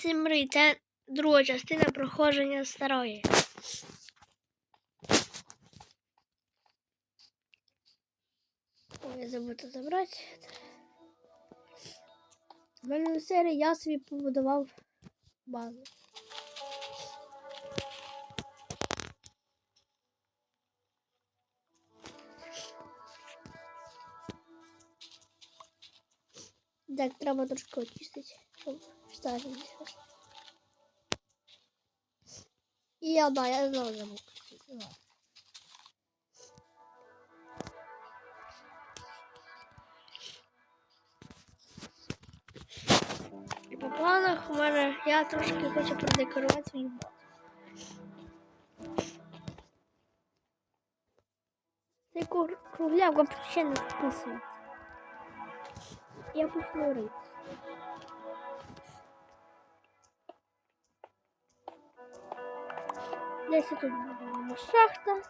Сімри, це друга частина проходження старої. Ой, я забув це забрати. В мене серії я собі побудував базу. Так, треба трошки очистити, знову забув. Ладно. І по планах у мене я трошки хочу продекорувати свою базу. Цей круг- кругляк взагалі не вписується. Я почну Десь тут буде шахта.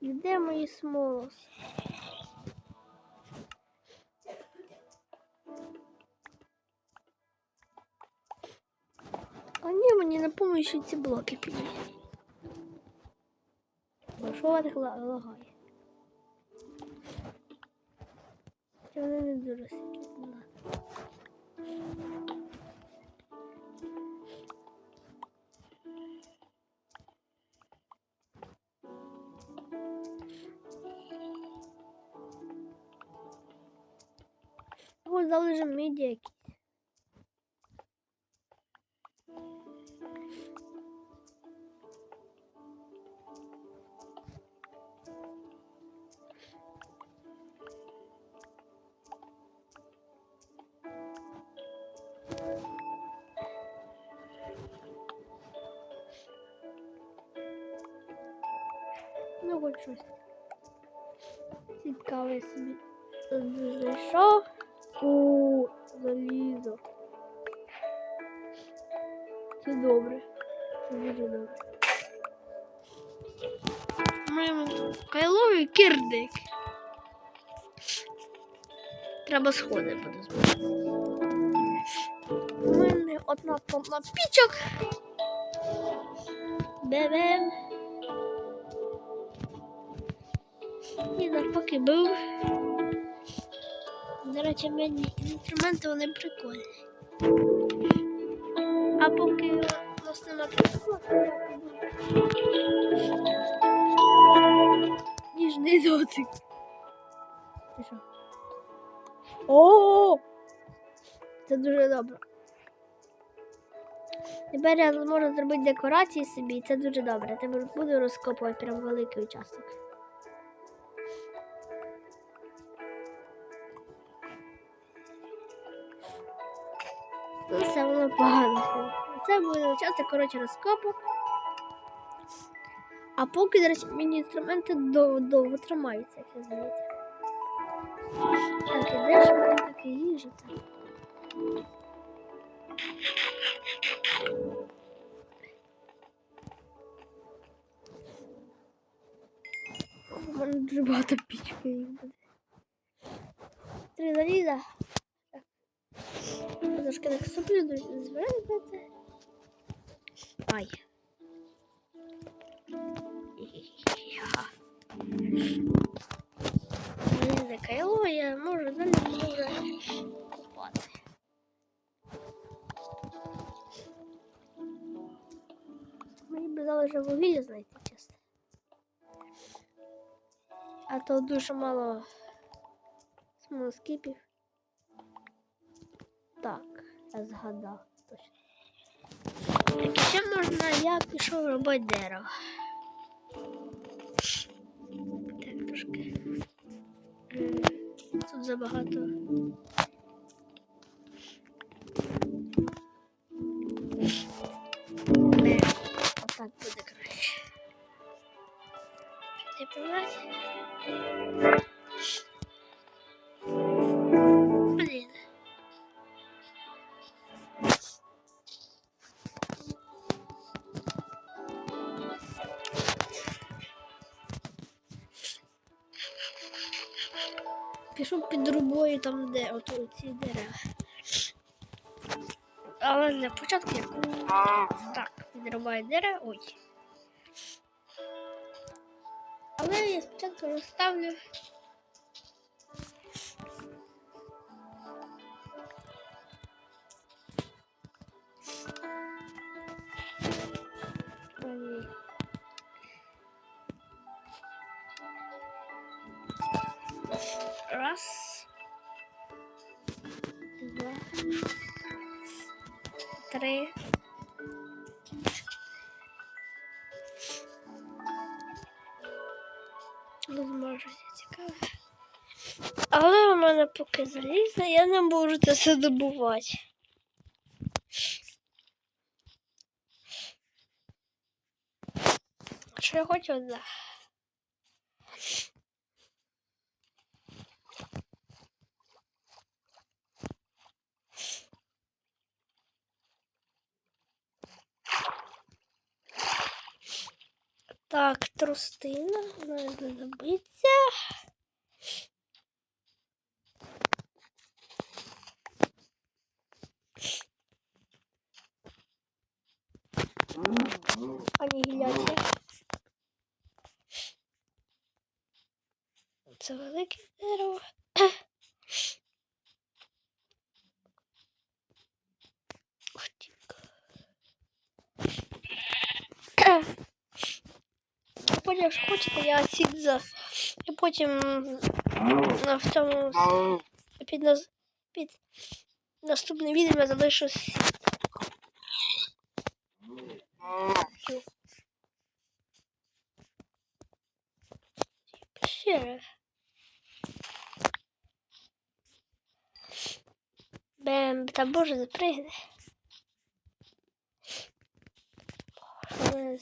Де мої смолоси? А ні, мені на помощі ці блоки підійшли. Бо що так ла- лагає? Вони не дуже сильні. Залежимо міді якісь. Маємо кайловий кирдик. Треба сходи буде збирати. У мене одна тонна пічок. Бебем. І навпаки був. До речі, мені інструменти вони прикольні. А поки у нас нема приколу, то я піду. Дотик. Ти що? О! Це дуже добре. Тепер я зможу зробити декорації собі, і це дуже добре. Тепер буду розкопувати прям великий участок. Ну, все воно погано. Це буде участок, коротше, розкопок. А поки, до речі, мені інструменти довго, тримаються, як я замітив. Так, і де ж мені таке їжити? У мене дуже багато пічки їх буде. Три заліза. Трошки так суплю, збирати. Ай. Ха. Мені закайло, я можу далі можу купати. Мені б залежно вугілля знайти, чесно. А то дуже мало смолоскипів. Так, я згадав точно. Так, ще можна, я пішов робити дерево. Забагато. Пішов під рубою там, де от ці дерева. Але для початку яку так, підрубаю дерева. Ой. Але я спочатку розставлю. Возможно, цікаве. Але у мене поки залізне, я не можу це все добувати. Що я хочу да. Так, трустина, надо знадобиться. Анігіляція. Це велике дерево. Ух ти. Якщо хочете, я сік за. І потім в цьому під, наз... під наступне відео я залишу сік. Бем, та боже, запригне. Боже,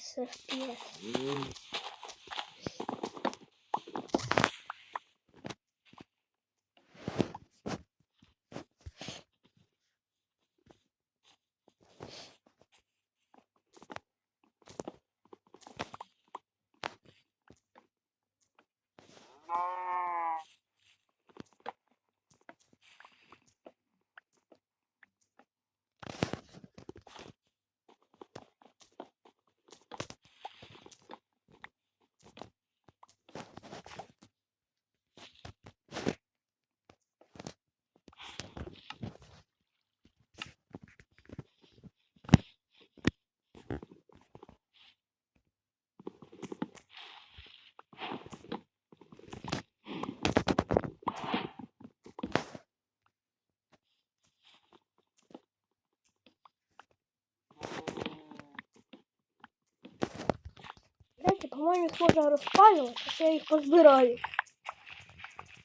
по-моєму, їх можна розпалювати, що я їх позбираю.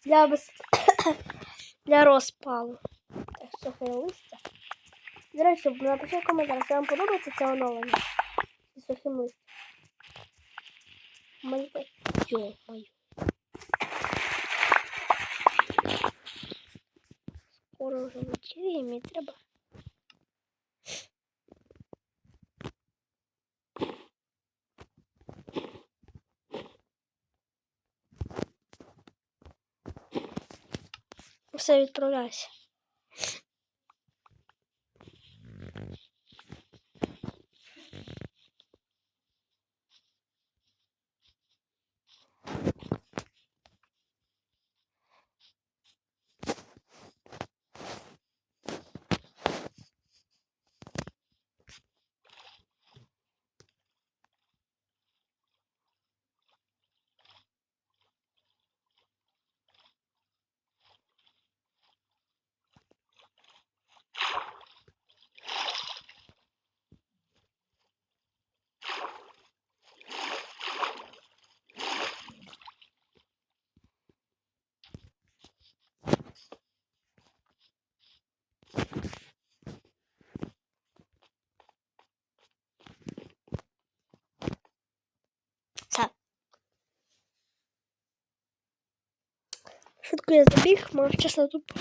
Для без... для розпалу. Так, сухе листя. До речі, напишіть в коментарях, що вам подобається це оновлення. Зі сухим листям. Мені так... Йо-моє. Скоро вже вечеріє, мені треба. Все, відправляйся. Швидко я забіг, мав чесно тут.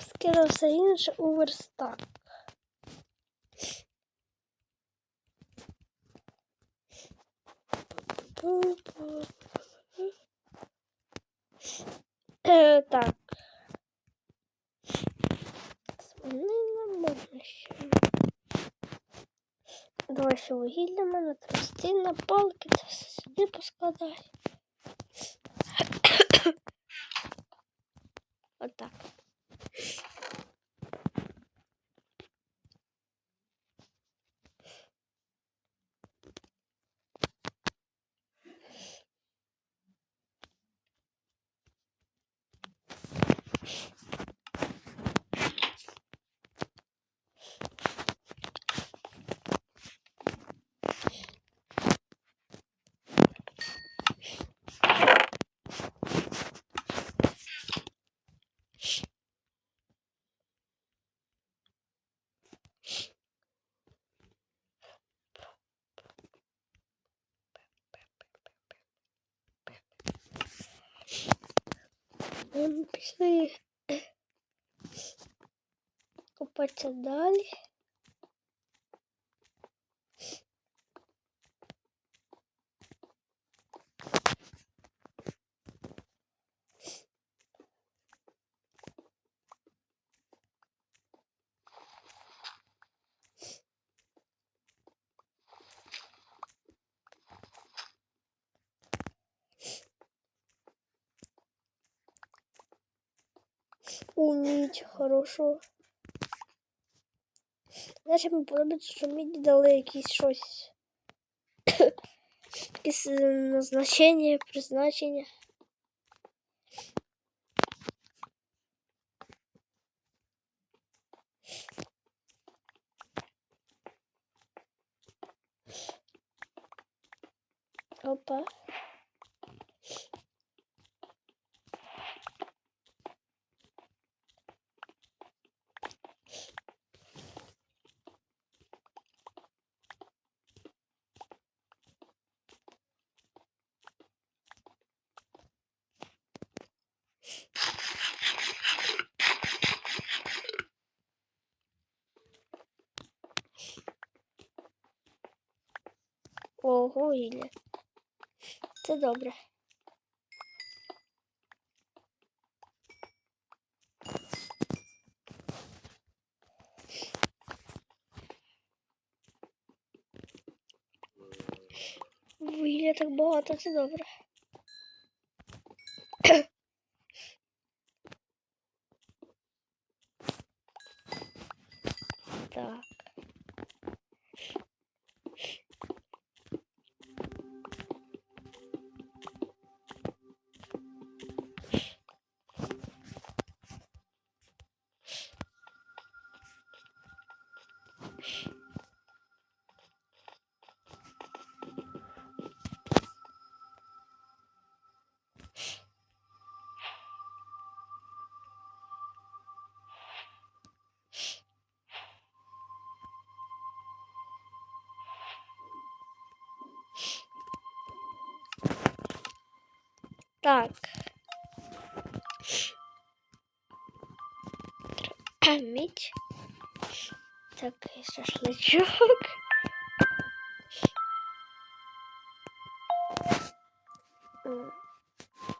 Скинув все інше у верстак. Вугілля мене тростина, палки, це все сюди поскладаю. Отак. Ми пішли купатися далі. У мідь хорошо. Знаєш, мені подобається, що мені дали якісь щось. Якесь е, назначення, призначення. Опа. Ого, Ілля. Це добре. Вугілля так багато, це добре. Так. Мідь. Такий шашличок.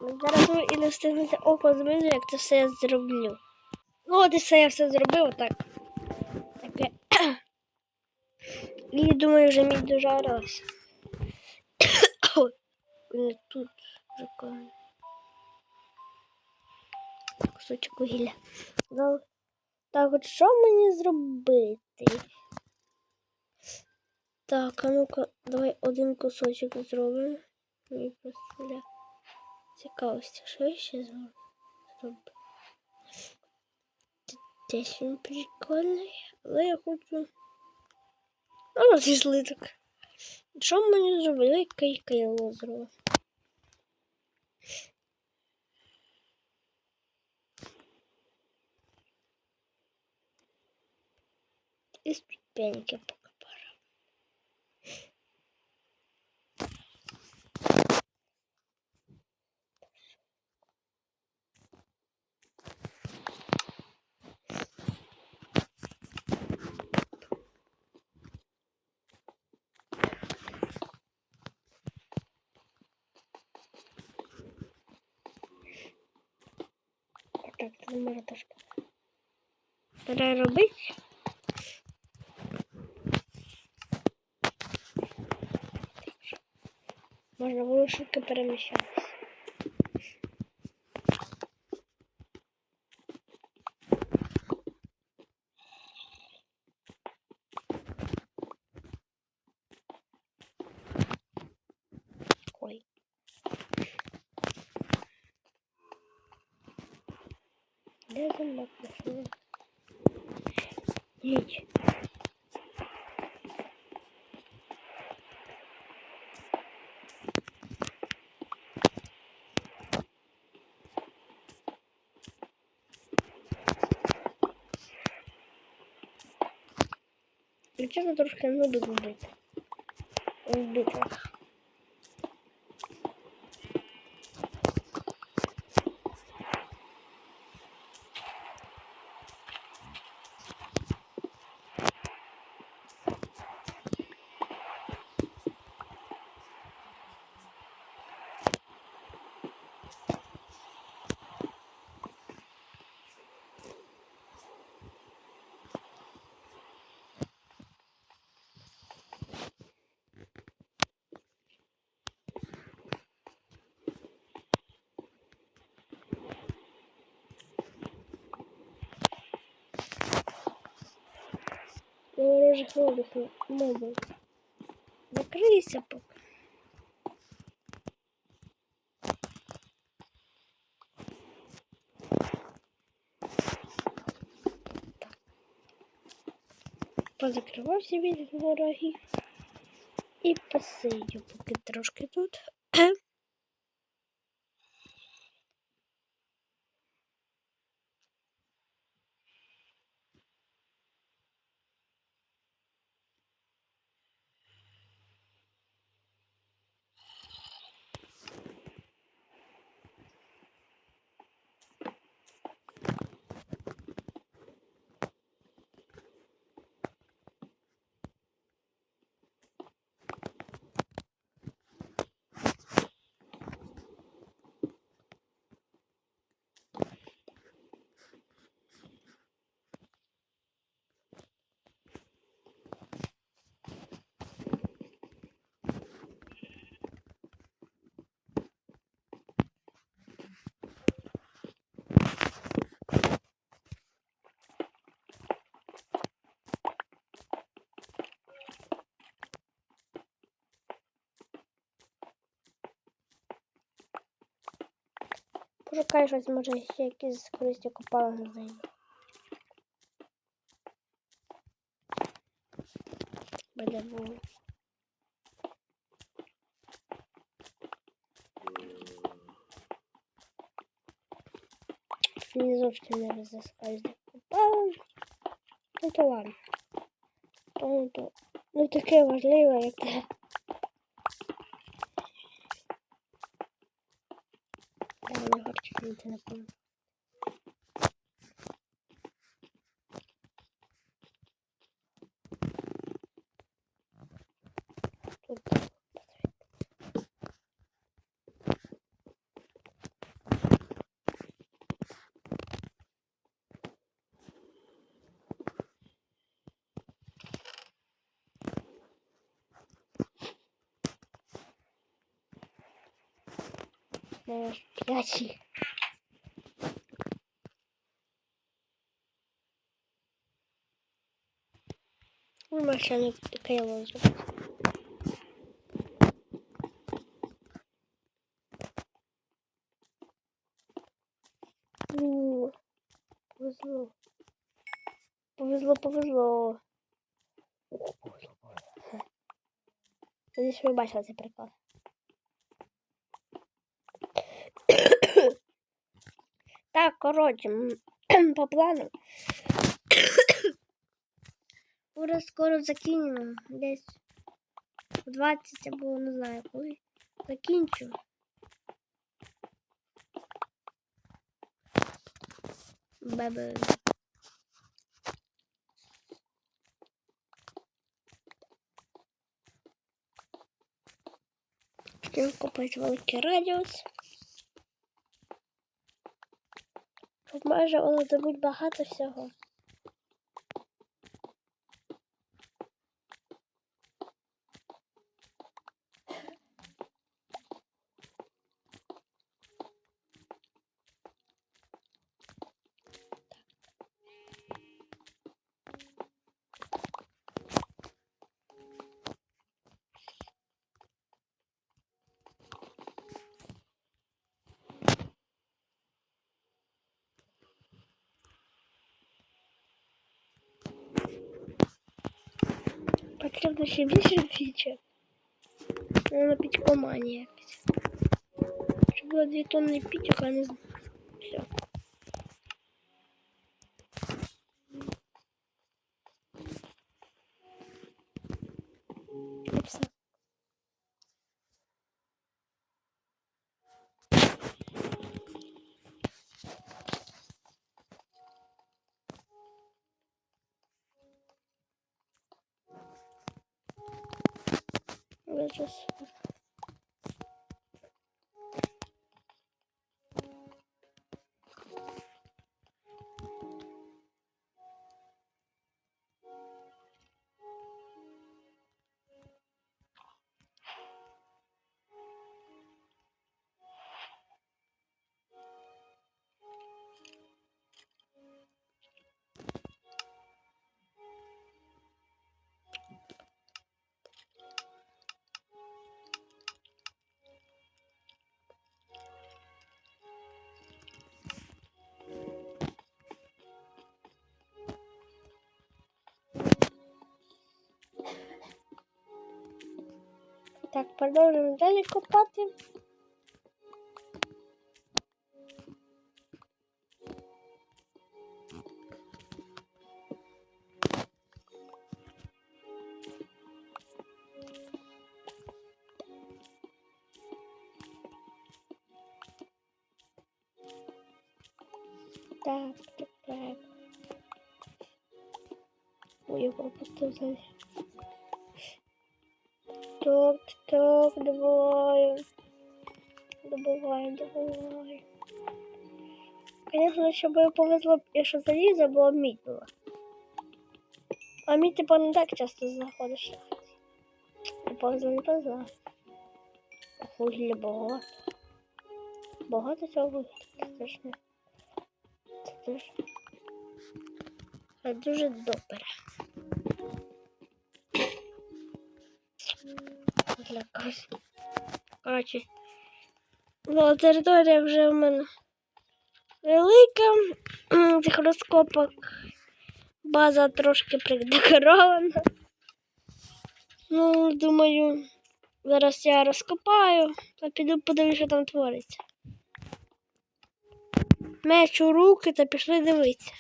Зараз і не встигнете око зміню, як це все я зроблю. Ну, от і все я все зробив отак. Таке. І думаю, вже. Ой, не тут прикольно. Кусочок вугілля. Так, от що мені зробити? Так, а ну-ка, давай один кусочок зробимо. Мені просто для цікавості, що я ще зроблю? Десь він прикольний, але я хочу. Ну, зі слиток. Що мені зробили? Яке кайло зробив? и ступеньки пока пора. Так, це може теж переробити. Можна було швидко переміщатися. Ой. Де замок пішов? Ніч. Ну, чесно, трошки нуду? вбити. Вбити. Лобих мобів. Закрийся поки. Позакривався від ворогів і посидю поки трошки тут. Пошукай щось, може, ще якісь з користю копалини знайду. Буде було. Мені зовсім не розіскаюсь до копалин. Ну то ладно. То, ну, то, ну таке важливе, як те. Я не хочу кинути на пам'ять. Тут Наверное, п'ячі. Ну, машина таке лозу. Ну, повезло. Повезло, повезло. Надеюсь, ви бачили цей прикол. Так, коротше, по плану. Уже скоро закинемо. Десь в 20 або не знаю коли. Закінчу. Бебе. Хотів купити великий радіус. Майже воно дадуть багато всього. Ще більше фічер. Вона пічкоманія якась. Щоб було дві тонни пічок, а не знаю. все. Я Так, продовжуємо далі копати. Так, так. Ой, я пропустив зараз. Так, так, давай. Добываем, добываем. Конечно, еще бы повезло, якщо залізо, було мідь було. А мідь типа не так часто знаходиш. Не повезло, не повезло. Вугілля багато. Багато цього вугілля. Це ж не. Це дуже. Це дуже добре. Злякався. Коротше. Ну, територія вже в мене велика. Цих розкопок. База трошки придекорована. Ну, думаю, зараз я розкопаю, та піду подивлюсь, що там твориться. Меч у руки та пішли дивитися.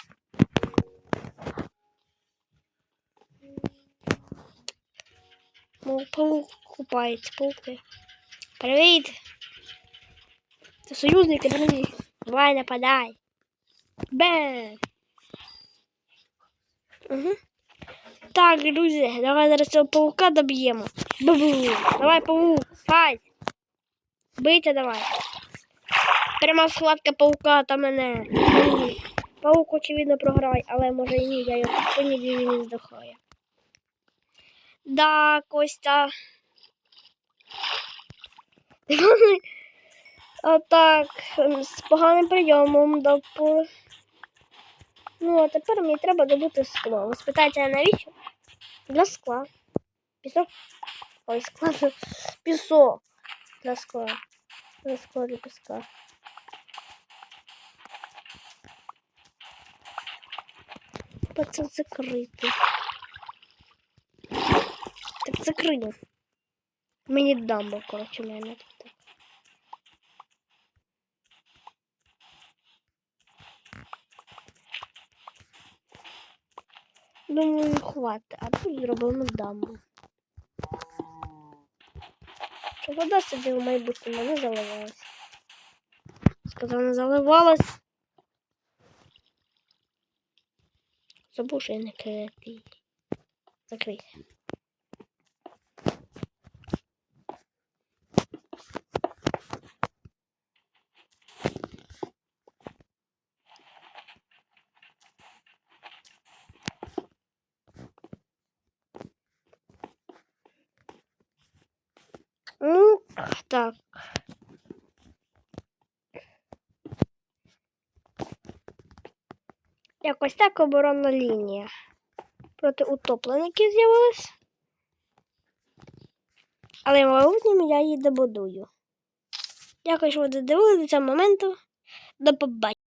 Мов паук купається, пауки. Привіт! Це союзники, друзі. Давай нападай. Бен! Угу. Так, друзі, давай зараз цього паука доб'ємо. Давай, паук, файт. Бийте давай. Пряма схватка паука та мене. Паук, очевидно, програє, але може і ні, я його понівів він не здохає. Да, Костя. А так, з поганим прийомом до по- Ну, а тепер мені треба добути скло. Ви спитаєте, навіщо? Для скла. Пісок. Ой, скла. Пісок. Для скла. Для скла для піска. Та Це закрию. Мені дамбо, коротше, мене тут. Думаю, хватить, а тут зробимо дамбу. Щоб вода собі в майбутньому не заливалась. Сказав, не заливалась. Забув, що я не креативний. Закрийся. Так. Якось так оборонна лінія. Проти утопленників з'явилась. Але майбутньому я її добудую. Дякую, що ви додивилися до цього моменту. До побачення.